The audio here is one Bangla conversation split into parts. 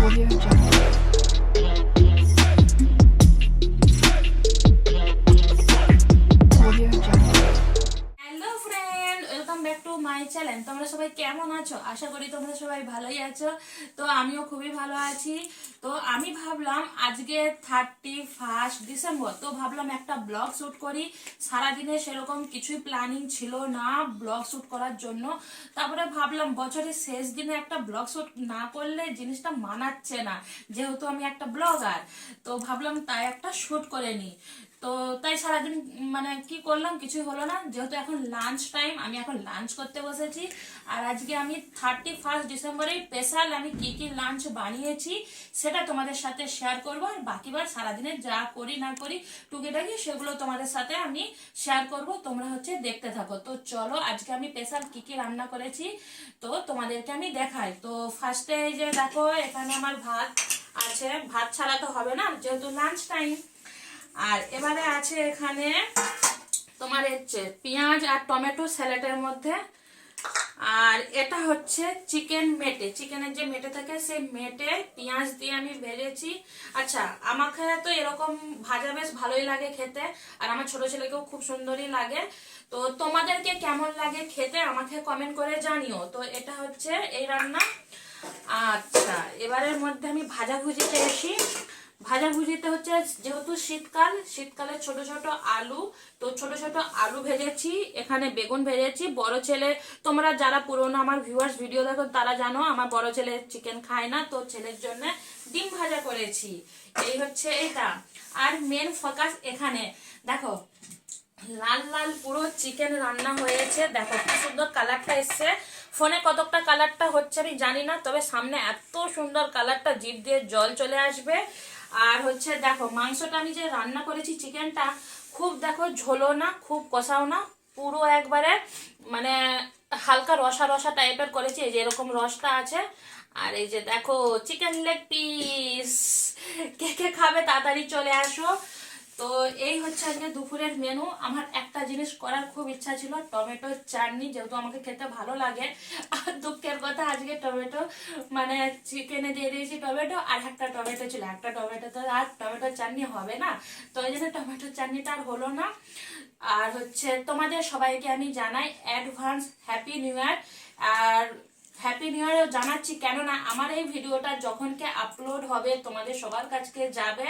Audio Jungle. চ্যানেল, তোমরা সবাই কেমন আছো? আশা করি তোমরা সবাই ভালোই আছো। তো আমিও খুবই ভালো আছি। তো আমি ভাবলাম আজকে থার্টি ফার্স্ট ডিসেম্বর তো ভাবলাম একটা ব্লগ শ্যুট করি। সারাদিনে সেরকম কিছুই প্ল্যানিং ছিল না ব্লগ শ্যুট করার জন্য। তারপরে ভাবলাম বছরের শেষ দিনে একটা ব্লগ শ্যুট না করলে জিনিসটা মানাচ্ছে না, যেহেতু আমি একটা ব্লগার তো ভাবলাম তাই একটা শ্যুট করে নিই। তো তাই সারাদিন মানে কি করলাম, কিছুই হলো না। যেহেতু এখন লাঞ্চ টাইম আমি এখন লাঞ্চ করতে বসেছি। আর আজকে আমি থার্টি ফার্স্ট ডিসেম্বরে স্পেশাল আমি কি কি লাঞ্চ বানিয়েছি, সেটা তোমাদের সাথে শেয়ার করব। আর বাকিবার সারাদিনে যা করি না করি, টুকিটাকি সেগুলো তোমাদের সাথে আমি শেয়ার করব। তোমরা হচ্ছে দেখতে থাকো। তো চলো, আজকে আমি স্পেশাল কি কি রান্না করেছি, তো তোমাদেরকে আমি দেখাই। তো ফার্স্টে যে দেখো, এখানে আমার ভাত আছে। ভাত ছাড়া তো হবে না, যেহেতু লাঞ্চ টাইম আর এবারে আছে এখানে তোমার হচ্ছে পেঁয়াজ আর টমেটো স্যালাডের মধ্যে। আর এটা হচ্ছে চিকেন মেটে। চিকেনের যে মেটে থাকে, সেই মেটে পেঁয়াজ দিয়ে আমি ভেজেছি আচ্ছা আমাকে তো এরকম ভাজা বেশ ভালোই লাগে খেতে, আর আমার ছোট ছেলেকেও খুব সুন্দরই লাগে। তো তোমাদেরকে কেমন লাগে খেতে আমাকে কমেন্ট করে জানিও। তো এটা হচ্ছে এই রান্না। আচ্ছা এবারের মধ্যে আমি ভাজা ভুজিতে আসি ভাজা ভুজিতে হচ্ছে যেহেতু শীতকাল, শীতকালে ছোট ছোট আলু, তো ছোট ছোট আলু ভেজেছি, এখানে বেগুন ভেজেছি। বড় ছেলে, তোমরা যারা পুরোনো আমার ভিউয়ার্স ভিডিও দেখো, তারা জানো আমার বড় ছেলে চিকেন খায় না, তো ছেলের জন্য ডিম ভাজা করেছি। এই হচ্ছে এটা। আর মেন ফোকাস এখানে। দেখো, লাল লাল পুরো চিকেন রান্না হয়েছে। দেখো, কি সুন্দর কালারটা এসছে। ফোনে কতটা কালারটা হচ্ছে আমি জানি না, তবে সামনে এত সুন্দর কালারটা জিভ দিয়ে জল চলে আসবে। আর হচ্ছে দেখো, মাংসটা আমি যে রান্না করেছি চিকেনটা, খুব দেখো ঝোলো না, খুব কষাও না, পুরো একবারে মানে হালকা রসা রসা টাইপের করেছি, এই যে এরকম রসটা আছে। আর এই যে দেখো, চিকেন লেগ পিস কে কে খাবে তাড়াতাড়ি চলে আসো। তো এই হচ্ছে আজকে দুপুরের মেনু আমার একটা জিনিস করার খুব ইচ্ছা ছিল টমেটো চাটনি যেহেতু আমাকে খেতে ভালো লাগে। আর দুঃখের কথা, আজকে টমেটো মানে চিকেনে দিয়ে দিয়েছি টমেটো, আর একটা টমেটো ছিল। একটা টমেটো তো আর টমেটো চাটনি হবে না। তো ওই জন্য টমেটো চাটনিটা আর হলো না। আর হচ্ছে তোমাদের সবাইকে আমি জানাই, অ্যাডভান্স, হ্যাপি নিউ ইয়ার। আর হ্যাপি নিউ ইয়ারও জানাচ্ছি কেননা আমার এই ভিডিওটা যখনকে আপলোড হবে তোমাদের সবার কাছে যাবে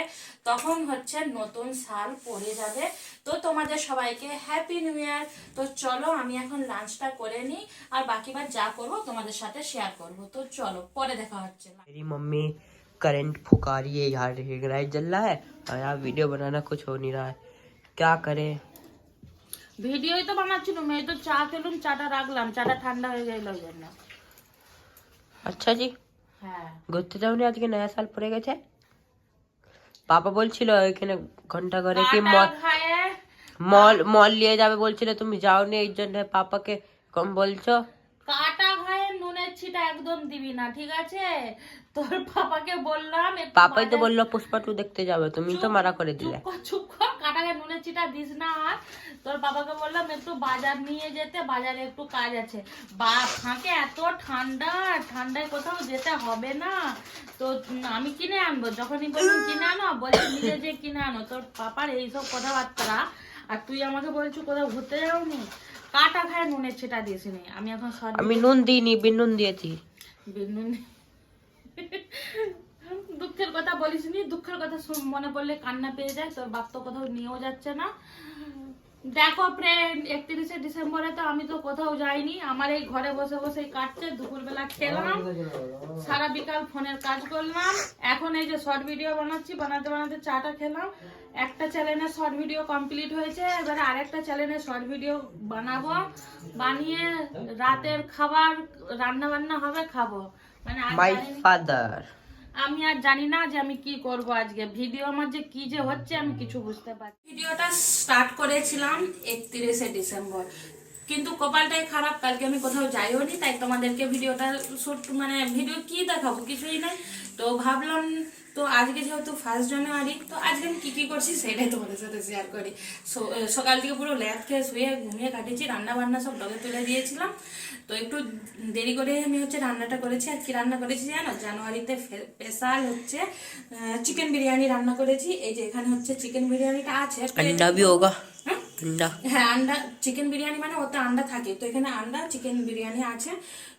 তখন হচ্ছে নতুন সাল পড়ে যাবে তো তোমাদের সবাইকে হ্যাপি নিউ ইয়ার তো চলো আমি এখন লাঞ্চটা করে নিই আর বাকিবার যা করব তোমাদের সাথে শেয়ার করব তো চলো পরে দেখা হচ্ছে मेरी मम्मी करंट फुका रही है यार लाइट जल रहा है और यहाँ वीडियो बनाना कुछ हो नहीं रहा है क्या करें ভিডিওই তো বানাচ্ছিলাম এই তো চা খেলুম চাটা রাখলাম চাটা ঠান্ডা হয়ে গেল ওই জন্য আচ্ছা জি। হ্যাঁ। ঘুরতে যাওনি আজকে নয়া সাল পড়ে গেছে। পাপা বলছিল এখানে ঘণ্টা করে কি মল মল মল নিয়ে যাবে বলছিল তুমি যাওনি এই জন্য পাপাকে কম বলছো। কাটা ঘায়ে নুনের ছিটা একদম দিবি না ঠিক আছে? তোর পাপাকে বললাম পাপাই তো বলল পুষ্পা টু দেখতে যাবে তুমি তো মারা করে দিলে। চুপ কর নুনের ছিটা দিস না আর। তোর বাবাকে বললাম একটু বাজার নিয়ে যেতে বাজারে একটু কাজ আছে। বা ফাঁকে এত ঠান্ডা ঠান্ডায় কোথাও যেতে হবে না। তো আমি কিনে আনব যখনই বললাম কিনে আনো বলছি নিজে যে কিনে আনো। তোর পাপার এইসব কথাবার্তা আর তুই আমাকে বলছো কোথাও ঘুরতে যাওনি? কাটা খায় নুনের ছিটা দিয়েছিনি আমি এখন আমি নুন দিইনি বিন নুন দিয়েছি। বিন্দু নেই। দুঃখের কথা বলিস নি দুঃখের কথা মনে পড়লে কান্না পেয়ে যায় তোর বাপ তো কোথাও নিয়েও যাচ্ছে না। দেখো ফ্রেন্ড একত্রিশে ডিসেম্বরে তো আমি তো কোথাও যাইনি আমার এই ঘরে বসে বসে কাটছে দুপুরবেলা খেলাম সারা বিকাল ফোনের কাজ করলাম এখন এই যে শর্ট ভিডিও বানাচ্ছি বানাতে বানাতে চাটা খেলাম একটা চ্যানেলে শর্ট ভিডিও কমপ্লিট হয়েছে এবারে আরেকটা চ্যানেলে শর্ট ভিডিও বানাবো বানিয়ে রাতের খাবার রান্না বান্না হবে খাব। মানে মাই ফাদার আমি আর জানি না যে আমি কি করব আজকে। ভিডিও আমার যে কি যে হচ্ছে, আমি কিছু বুঝতে পারছি ভিডিওটা স্টার্ট করেছিলাম একত্রিশে ডিসেম্বর। কিন্তু কপালটাই খারাপ, কালকে আমি কোথাও যাইও নি, তাই তোমাদেরকে ভিডিওটা শুট মানে ভিডিও কি দেখাবো কিছুই নাই। তো ভাবলাম, তো আজকে যেহেতু ফার্স্ট জানুয়ারি তো আজকে আমি কী কী করছি সেটাই তোমাদের সাথে শেয়ার করি। সকাল থেকে পুরো ল্যাব খেয়ে শুয়ে ঘুমিয়ে কাটিয়েছি রান্না বান্না সব ডগে তুলে দিয়েছিলাম। তো একটু দেরি করে আমি হচ্ছে রান্নাটা করেছি। আর কি রান্না করেছি জানো? জানুয়ারিতে স্পেশাল হচ্ছে চিকেন বিরিয়ানি রান্না করেছি। এই যে এখানে হচ্ছে চিকেন বিরিয়ানিটা আছে। আন্ডা হ্যাঁ আন্ডা চিকেন বিরিয়ানি মানে ওতে আন্ডা থাকে। তো এখানে আন্ডা চিকেন বিরিয়ানি আছে।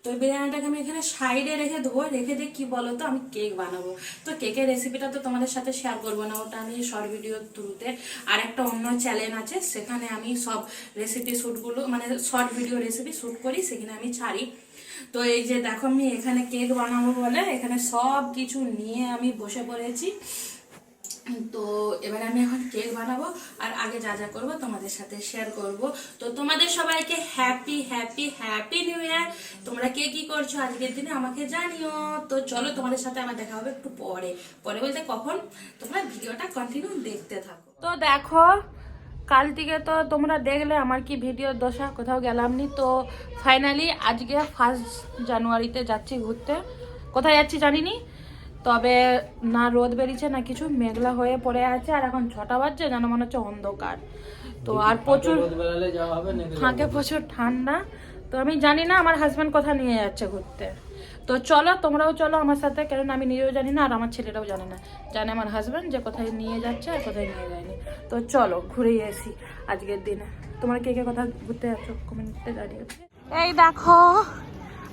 তো বিরিয়ানিটাকে আমি এখানে সাইডে রেখে দেবো রেখে দিয়ে কি বলতো আমি কেক বানাবো। তো কেকের রেসিপিটা তো তোমাদের সাথে শেয়ার করব না, ওটা আমি শর্ট ভিডিও থ্রুতে আর একটা অন্য চ্যানেল আছে, সেখানে আমি সব রেসিপি শ্যুটগুলো মানে শর্ট ভিডিও রেসিপি শ্যুট করি, সেখানে আমি ছাড়ি। তো এই যে দেখো, আমি এখানে কেক বানাবো বলে এখানে সব কিছু নিয়ে আমি বসে পড়েছি। তো এবার আমি এখন কেক বানাবো আর আগে যা যা করব তোমাদের সাথে শেয়ার করব। তো তোমাদের সবাইকে happy happy happy new year তোমরা কে কি করছ আজকের দিনে আমাকে জানিও। তো চলো তোমাদের সাথে আমার দেখা হবে একটু পরে। পরে বলতে কখন? তোমরা ভিডিওটা কন্টিনিউ দেখতে থাকো। তো দেখো, কাল থেকে তো তোমরা দেখলে আমার কি ভিডিও দশা কোথাও গেলাম নি। তো ফাইনালি আজকে ফার্স্ট জানুয়ারিতে যাচ্ছি ঘুরতে। কোথায় যাচ্ছি জানিনি? তবে না রোদ বেরিয়েছে না কিছু মেঘলা হয়ে পড়ে আছে আর এখন ছটা বাজছে যেন মনে হচ্ছে অন্ধকার। তো আর প্রচুর ফাঁকে প্রচুর ঠান্ডা। তো আমি জানি না আমার হাজব্যান্ড কোথায় নিয়ে যাচ্ছে ঘুরতে। তো চলো তোমরাও চলো আমার সাথে কারণ আমি নিজেও জানি না আর আমার ছেলেরাও জানে না। জানে আমার হাজব্যান্ড যে কোথায় নিয়ে যাচ্ছে আর কোথায় নিয়ে যায়নি। তো চলো ঘুরে আসি আজকের দিনে। তোমার কে কে কোথায় ঘুরতে যাচ্ছ? কমেন্টে জানিয়ে এই দেখো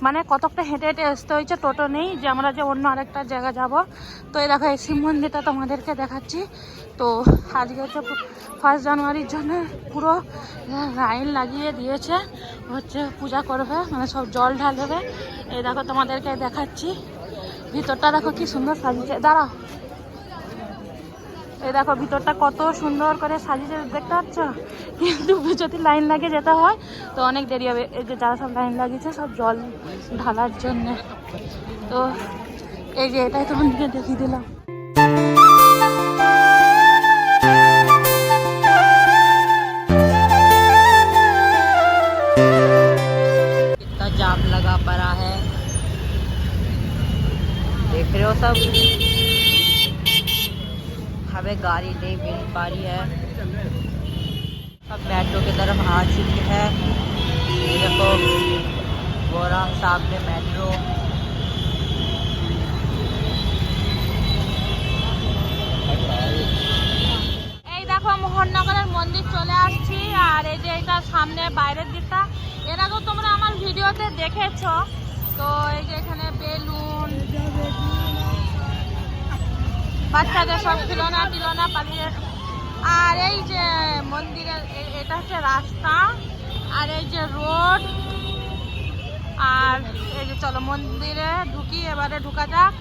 মানে কতকটা হেঁটে হেঁটে আসতে হয়েছে টোটো নেই, যে আমরা যে অন্য আরেকটা জায়গা যাব। তো এই দেখো, এই শিব মন্দিরটা তোমাদেরকে দেখাচ্ছি। তো আজকে হচ্ছে ফার্স্ট জানুয়ারির জন্য পুরো লাইন লাগিয়ে দিয়েছে। হচ্ছে পূজা করবে মানে সব জল ঢালবে। এই দেখো তোমাদেরকে দেখাচ্ছি। ভিতরটা দেখো কি সুন্দর সাজিয়েছে। দাঁড়াও। এই দেখো ভিতরটা কত সুন্দর করে সাজিয়েছে দেখতে পাচ্ছ কিন্তু যদি লাইন লাগে যেতে হয় তো অনেক দেরি হবে এই যে যারা সব লাইন লাগিয়েছে সব জল ঢালার জন্য তো এই যে এটাই তোমাদেরকে দেখিয়ে দিলাম कितना जाम लगा पड़ा है देख रहे हो सब हमें गाड़ी नहीं मिल पा रही है सब मेट्रो की तरफ आ चुके हैं ये देखो बोरा सामने मेट्रो এই দেখো মোহননগরের মন্দির চলে আসছি আর এই যে এটা সামনে বাইরের দিকটা এর আগেও তোমরা আমার ভিডিওতে দেখেছো তো এই যে এখানে বেলুন বাচ্চাদের সব খিলনা টিলনা পালিয়ে আর এই যে মন্দিরের এটা হচ্ছে রাস্তা, আর এই যে রোড, আর এই যে চলো মন্দিরে ঢুকি, এবারে ঢুকা যাক।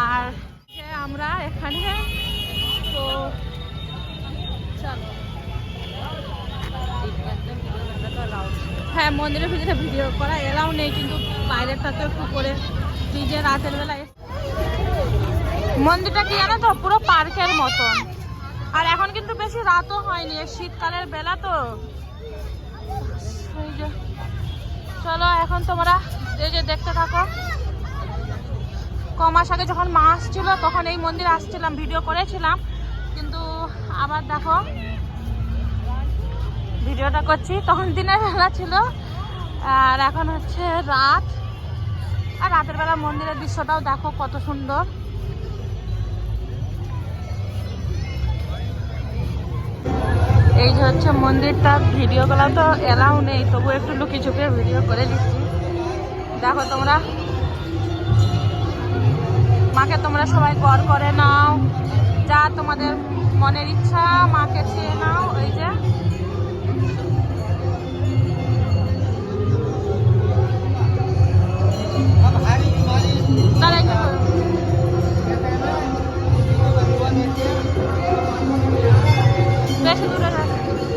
আর আমরা এখানে, তো চলো। হ্যাঁ মন্দিরের ভিতরে ভিডিও করা এলাও নেই, কিন্তু বাইরেটা তো একটু করে নিজে রাতের বেলায় মন্দিরটা কি জানো তো? পুরো পার্কের মতন। আর এখন কিন্তু বেশি রাতও হয়নি শীতকালের বেলা তো। চলো এখন তোমরা এই যে দেখতে থাকো। ক মাস আগে যখন মা আসছিল, তখন এই মন্দির আসছিলাম, ভিডিও করেছিলাম। কিন্তু আবার দেখো, ভিডিওটা করছি, তখন দিনের বেলা ছিল। আর এখন হচ্ছে রাত। আর রাতের বেলা মন্দিরের দৃশ্যটাও দেখো কত সুন্দর। এই যে হচ্ছে মন্দিরটা ভিডিওগুলো তো এলাও নেই, তবু একটু লুকিয়ে চুপিয়ে ভিডিও করে দিচ্ছি। দেখো তোমরা। মাকে তোমরা সবাই গড় করে নাও, যা তোমাদের মনের ইচ্ছা, মাকে চেয়ে নাও, এই যে। বেশি, দূরে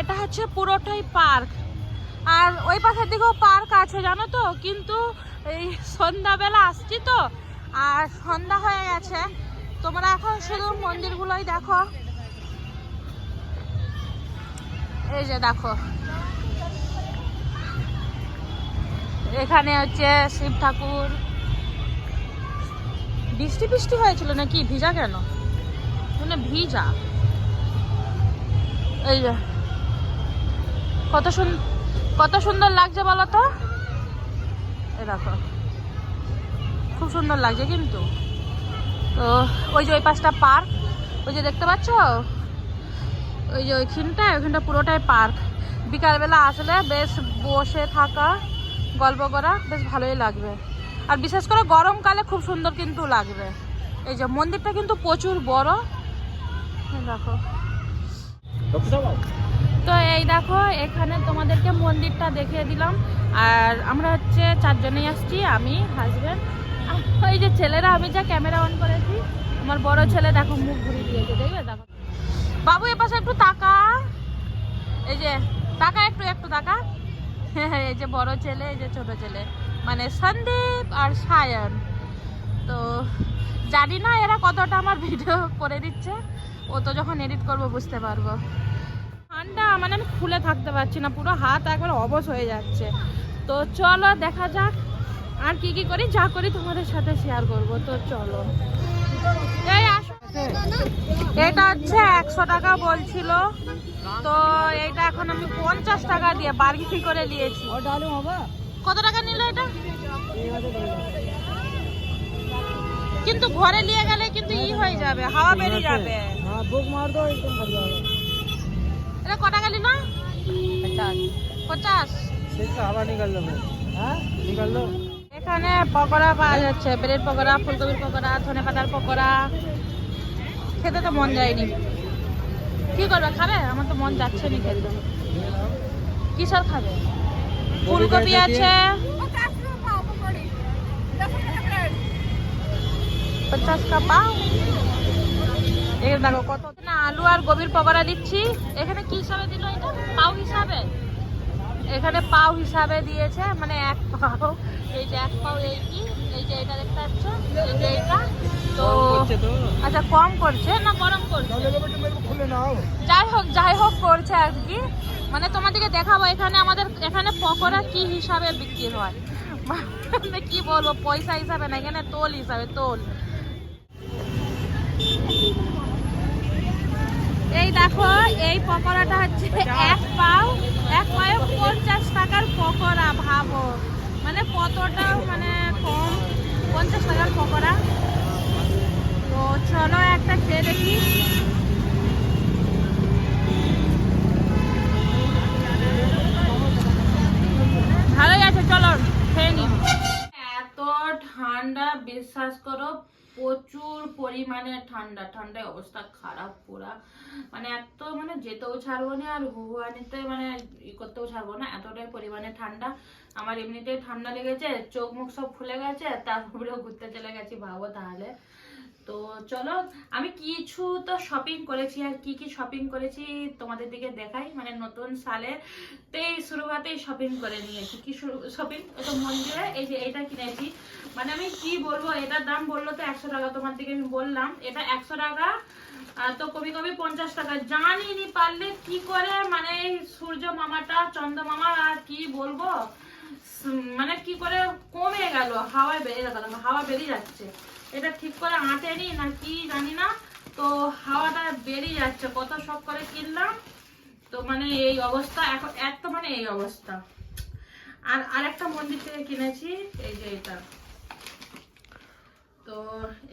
এটা হচ্ছে পুরোটাই পার্ক। আর ওই পাশের দিকেও পার্ক আছে, জানো তো? কিন্তু এই সন্ধ্যাবেলা আসছি তো, আর সন্ধ্যা হয়ে গেছে। তোমরা এখন শুধু মন্দিরগুলোই দেখো। এই যে দেখো। এখানে হচ্ছে শিব ঠাকুর। বৃষ্টি বৃষ্টি হয়েছিল নাকি? ভিজা কেন? মানে ভিজা। এই যে। কত সুন্দর কত সুন্দর লাগছে বলো তো? এই দেখো। খুব সুন্দর লাগছে কিন্তু। তো ওই যে ওই পাশটা পার্ক, ওই যে দেখতে পাচ্ছ? ওই যে ওইখানটায়, ওইখানটা পুরোটাই পার্ক। বিকালবেলা আসলে বেশ বসে থাকা, গল্প করা বেশ ভালোই লাগবে। আর বিশেষ করে গরমকালে খুব সুন্দর কিন্তু লাগবে। এই যে মন্দিরটা কিন্তু প্রচুর বড়। দেখো। তো এই দেখো, এখানে তোমাদেরকে মন্দিরটা দেখিয়ে দিলাম। আর আমরা হচ্ছে চারজনেই আসছি, আমি হাজবেন্ড ওই যে ছেলেরা, আমি যা ক্যামেরা অন করেছি, আমার বড় ছেলে দেখো মুখ ঘুরিয়ে দিয়েছে, দেখবে? দেখো। বাবু, এ পাশে একটু তাকা। এই যে, তাকা একটু একটু তাকা। এই যে বড় ছেলে, এই যে ছোট ছেলে। মানে সন্দীপ আর সায়ন। তো জানি না এরা কতটা আমার ভিডিও করে দিচ্ছে। ও তো যখন এডিট করব বুঝতে পারব। ঠান্ডা মানে আমি খুলে থাকতে পারছি না পুরো হাত একবার অবশ হয়ে যাচ্ছে। তো চলো দেখা যাক আর কি কি করি যা করি তোমাদের সাথে শেয়ার করব। তো চলো। এই আসো। এটা হচ্ছে একশো টাকা বলছিল। তো এইটা এখন আমি পঞ্চাশ টাকা দিয়ে বার্গি করে নিয়েছি? কত টাকা নিল এটা? কিন্তু ঘরে নিয়ে গেলে কিন্তু ই হয়ে যাবে হাওয়া বেরিয়ে যাবে। এটা ক টাকা নিল পঞ্চাশ। এখানে পকোড়া পাওয়া যাচ্ছে ব্রেড পকোড়া ফুলকপির পকোড়া ধনে পাতার পকোড়া। খেতে তো মন যায়নি। কি করবে খাবে? আমার তো মন যাচ্ছে নি খেতে। কিসব খাবে? ফুলকপি আছে। পঞ্চাশ কা পাও? দেখো কত। না আলু আর গোবির পকোড়া দিচ্ছি। এখানে কি হিসাবে দিল এটা? পাও হিসাবে? এখানে পাও হিসাবে দিয়েছে মানে এক পাও। এই যে এক পাও এই কি? এই যে এটা দেখতে পাচ্ছ? এই যে এটা। তো আচ্ছা কম করছে না গরম করছে? যাই হোক যাই হোক করছে আর কি। মানে তোমাদেরকে দেখাবো এখানে আমাদের এখানে পকোড়া কি হিসাবে বিক্রি হয়। মানে কি বলব পয়সা হিসাবে না এখানে তোল হিসাবে তোল। এই দেখো, এই পকোড়াটা হচ্ছে এক পাও, এক পায়ে পঞ্চাশ টাকার পকোড়া, ভাবো। মানে কতটা মানে কম, পঞ্চাশ টাকার পকোড়া। তো চলো একটা খেয়ে দেখি। ভালোই আছে, চলো, খেয়ে নি এত ঠান্ডা, বিশ্বাস করো প্রচুর পরিমাণে ঠান্ডা, ঠান্ডায় অবস্থা খারাপ পুরা। মানে এত মানে যেতেও ছাড়বো না আর হুয়ানিতে মানে ই করতেও ছাড়বো না। এতটাই পরিমাণে ঠান্ডা। আমার এমনিতেই ঠান্ডা লেগেছে, চোখ মুখ সব ফুলে গেছে, তারপরেও ঘুরতে চলে গেছি ভাবো তাহলে। তো চলো, আমি কিছু তো শপিং করেছি আর কি কি শপিং করেছি তোমাদের দিকে দেখাই। মানে নতুন সালে তেই শুরুয়াতেই শপিং করে নিয়েছি। কি শপিং তো মন্দিরে, এই যে এটা কিনেছি। মানে আমি কি বলব, এটার দাম বলল তো একশো টাকা তোমার দিকে আমি বললাম। এটা একশো টাকা তো কবি কবি পঞ্চাশ টাকা। জানি নি পারলে কি করে মানে সূর্য মামাটা, চন্দ্র মামা আর কি বলব? মানে কি করে কমে গেল, হাওয়ায় বেরিয়ে গেল, হাওয়া বেরিয়ে যাচ্ছে। এটা ঠিক করে আঁটেনি না কি জানি না। তো হাওয়াটা বেরিয়ে যাচ্ছে, কত শখ করে কিনলাম। তো মানে এই অবস্থা, এখন এত মানে এই অবস্থা। আর আরেকটা মন্দির থেকে কিনেছি, এই যে এটা। তো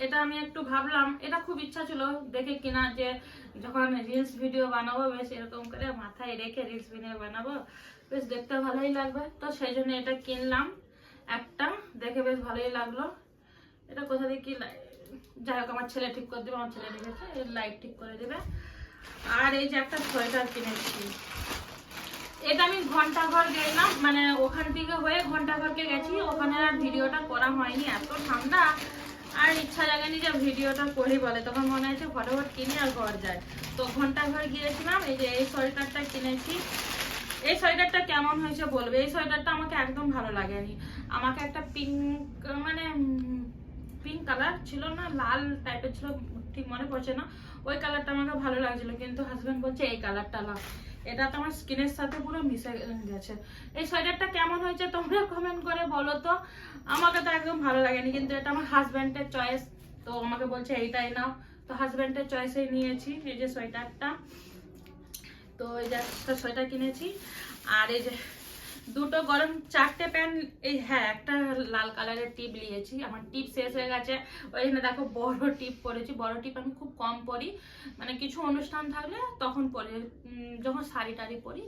এটা আমি একটু ভাবলাম, এটা খুব ইচ্ছা ছিল দেখে কিনা যে যখন রিলস ভিডিও বানাবো, বেশ এরকম করে মাথায় রেখে রিলস ভিডিও বানাবো, বেশ দেখতে ভালোই লাগবে। তো সেই জন্য এটা কিনলাম একটা, দেখে বেশ ভালোই লাগল। এটা কোথা দিয়ে কি যাই হোক, আমার ছেলে ঠিক করে দেবে, আমার ছেলে রেখেছে লাইট ঠিক করে দেবে। আর এই যে একটা সোয়েটার কিনেছি। এটা আমি ঘন্টাঘর গেলাম মানে ওখান থেকে হয়ে ঘন্টাঘরকে গেছি, ওখানে আর ভিডিওটা করা হয়নি, এত ঠান্ডা। আর ইচ্ছা জাগেনি যে ভিডিওটা করি বলে, তখন মনে হচ্ছে ফটাফট কিনে আর ঘর যায় তো ঘণ্টা ঘর গিয়েছিলাম, এই যে এই সোয়েটারটা কিনেছি। এই সোয়েটারটা কেমন হয়েছে বলবে? এই সোয়েটারটা আমাকে একদম ভালো লাগেনি। আমাকে একটা পিঙ্ক মানে পিঙ্ক কালার ছিল না, লাল টাইপের ছিল, ঠিক মনে পড়ছে না। ওই কালারটা আমাকে ভালো লাগছিল, কিন্তু হাজব্যান্ড বলছে এই কালারটা লাভ এটা তো আমার স্কিনের সাথে পুরো মিশে গেছে। এই সোয়েটারটা কেমন হয়েছে তোমরা কমেন্ট করে বলো তো? আমাকে তো একদম ভালো লাগেনি, কিন্তু এটা আমার হাজব্যান্ডের চয়েস তো আমাকে বলছে এইটাই নাও। তো হাজব্যান্ডের চয়েসেই নিয়েছি, এই যে সোয়েটারটা তো এই যে একটা সোয়েটার কিনেছি, আর এই যে দুটো গরম চারটে প্যান্ট এই হ্যাঁ একটা লাল কালারের টিপ নিয়েছি। আমার টিপ শেষ হয়ে গেছে। ওই জন্য দেখো বড় টিপ পরেছি। বড় টিপ আমি খুব কম পরি। মানে কিছু অনুষ্ঠান থাকলে তখন পরি। যখন শাড়ি টাড়ি পরি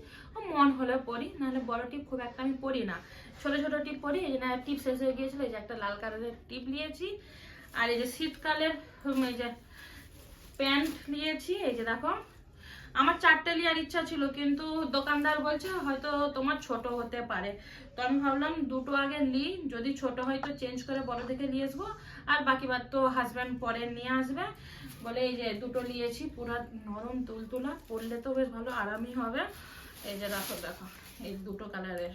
মন হলে পরি। নাহলে বড় টিপ খুব একটা আমি পরি না। ছোট ছোট টিপ পরি, এই জন্য টিপ শেষ হয়ে গিয়েছিল। এই যে একটা লাল কালারের টিপ নিয়েছি। আর এই যে শীতকালের, এই যে প্যান্ট নিয়েছি। এই যে দেখো আমার চারটে নেওয়ার ইচ্ছা ছিল, কিন্তু দোকানদার বলছে হয়তো তোমার ছোট হতে পারে। তো আমি ভাবলাম দুটো আগে নিই, যদি ছোট হয় তো চেঞ্জ করে বড় থেকে নিয়ে আসব, আর বাকি বাদ তো হাজব্যান্ড পরে নিয়ে আসবে। বলে এই যে দুটো নিয়েছি, পুরো নরম তুলতুলা, পরলে তো বেশ ভালো, আরামই হবে। এই যে দেখো দেখো, এই দুটো কালারের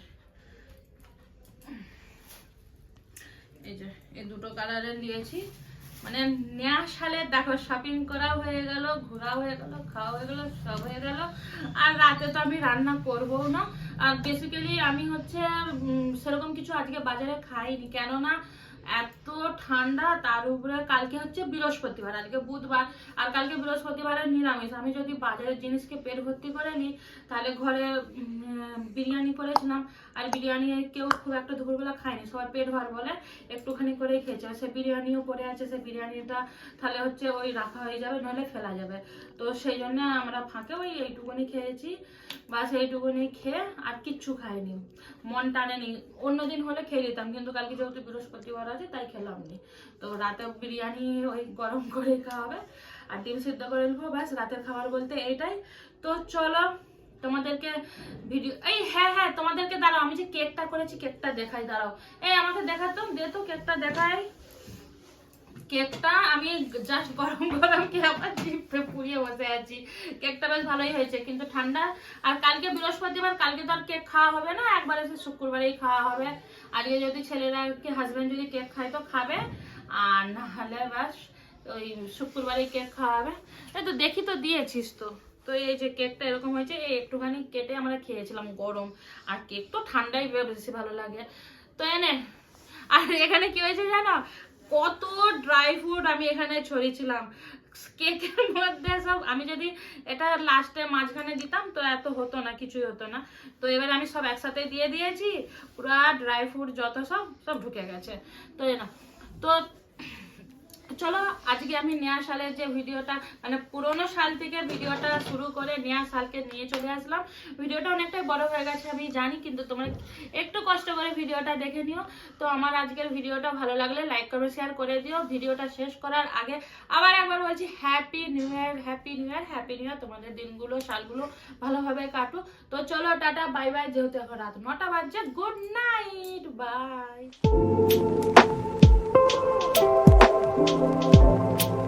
এই যে, এই দুটো কালারের নিয়েছি। মানে নেওয়া সালে দেখো শপিং করা হয়ে গেল ঘোরা হয়ে গেল খাওয়া হয়ে গেল, সব হয়ে গেল। আর রাতে তো আমি রান্না করব না। আর বেসিক্যালি আমি হচ্ছে সেরকম কিছু আজকে বাজারে খাইনি। কেননা এত ঠান্ডা, তার উপরে কালকে হচ্ছে বৃহস্পতিবার, আজকে বুধবার। আর কালকে বৃহস্পতিবারে নিরামিষ। আমি যদি বাজারের জিনিসকে পেট ভর্তি করে নিই, তাহলে ঘরে বিরিয়ানি করেছিলাম। আর বিরিয়ানি কেউ খুব একটা দুপুরবেলা খায়নি সবাই পেট ভর বলে, একটুখানি করেই খেয়েছে। সে বিরিয়ানিও পড়ে আছে, সে বিরিয়ানিটা তাহলে হচ্ছে ওই রাখা হয়ে যাবে, নইলে ফেলা যাবে। তো সেই জন্য আমরা ফাঁকে ওই এইটুকুনি খেয়েছি, বাস এইটুকুনি খেয়ে আর কিচ্ছু খাইনি। মন টানেনি। অন্যদিন হলে খেয়ে নিতাম, কিন্তু কালকে যেহেতু বৃহস্পতিবার আছে, তাই খেলাম নি। তো রাতে বিরিয়ানি ওই গরম করে খাওয়া হবে, আর ডিম সিদ্ধ করে নেব ব্যাস রাতের খাবার বলতে এইটাই তো চলো তোমাদেরকে ভিডিও এই হ্যাঁ হ্যাঁ তোমাদেরকে দাঁড়াও, আমি যে কেকটা করেছি কেকটা দেখাই, দাঁড়াও। এই আমাকে দেখাতো, দে তো কেকটা দেখাই। কেকটা আমি জাস্ট গরম গরম কে আবার জিভে পুড়িয়ে বসে আছি। কেকটা বেশ ভালোই হয়েছে, কিন্তু ঠান্ডা। আর কালকে বৃহস্পতিবার, কালকে তো আর কেক খাওয়া হবে না, একবারে সে শুক্রবারেই খাওয়া হবে। আজকে যদি ছেলেরা কি হাজবেন্ড যদি কেক খায় তো খাবে, আর না হলে বাস ওই শুক্রবারেই কেক খাওয়া হবে। এই তো দেখি তো দিয়েছিস তো। তো এই যে কেকটা এরকম হয়েছে, এই একটুখানি কেটে আমরা খেয়েছিলাম গরম। আর কেক তো ঠান্ডাই বেশি ভালো লাগে। তো এনে, আর এখানে কি হয়েছে জানো? কত ড্রাই ফ্রুট আমি এখানে ছড়িয়েছিলাম। কেকের মধ্যে সব, আমি যদি এটা লাস্টে মাঝখানে দিতাম তো এত হতো না, কিছুই হতো না। তো এবার আমি সব একসাথে দিয়ে দিয়েছি, পুরা ড্রাই ফ্রুট যত সব সব ঢুকে গেছে। তো না, তো চলো, আজকে আমি নেয়া সালের যে ভিডিওটা মানে পুরোনো সাল থেকে ভিডিওটা শুরু করে নেয়া সালকে নিয়ে চলে আসলাম। ভিডিওটা অনেকটাই বড় হয়ে গেছে, আমি জানি, কিন্তু তোমরা একটু কষ্ট করে ভিডিওটা দেখে নিও। তো আমার আজকের ভিডিওটা ভালো লাগলে লাইক করো শেয়ার করে দিও। ভিডিওটা শেষ করার আগে আবার একবার বলছি happy new year happy new year happy new year তোমাদের দিনগুলো সালগুলো ভালোভাবে কাটুক। তো চলো, টাটা বাই বাই যেহেতু এখন রাত নটা বাজছে good night bye Thank you.